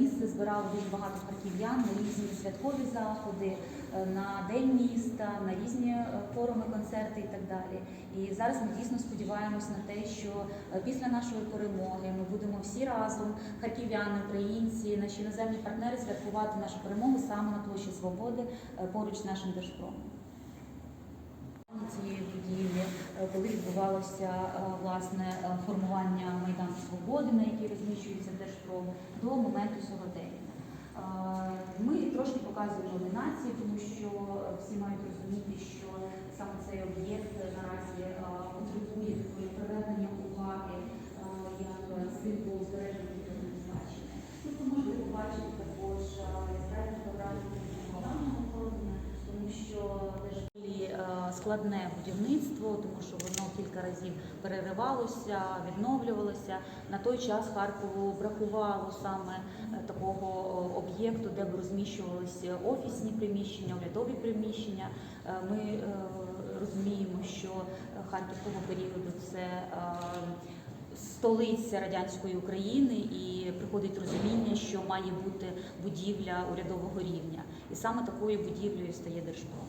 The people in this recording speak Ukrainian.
місце збирало дуже багато харків'ян на різні святкові заходи, е, на день міста, на різні е, форуми, концерти і так далі. І зараз ми дійсно сподіваємось на те, що е, після нашої перемоги ми будемо всі разом, харків'яни, українці, наші іноземні партнери, святкувати нашу перемогу саме на площі Свободи поруч з нашим Держпромом. Цієї е, коли відбувалося е, власне е, формування Майдану Свободи, на якій розміщується Держпром, до моменту сьогодення. Е, Ми трошки показуємо нації, тому що всі мають розуміти, що саме цей об'єкт наразі складне будівництво, тому що воно кілька разів переривалося, відновлювалося. На той час Харкову бракувало саме е, такого об'єкту, де б розміщувалися офісні приміщення, урядові приміщення. Е, Ми е, розуміємо, що Харків того періоду це столиця радянської України, і приходить розуміння, що має бути будівля урядового рівня, і саме такою будівлею стає Держпром.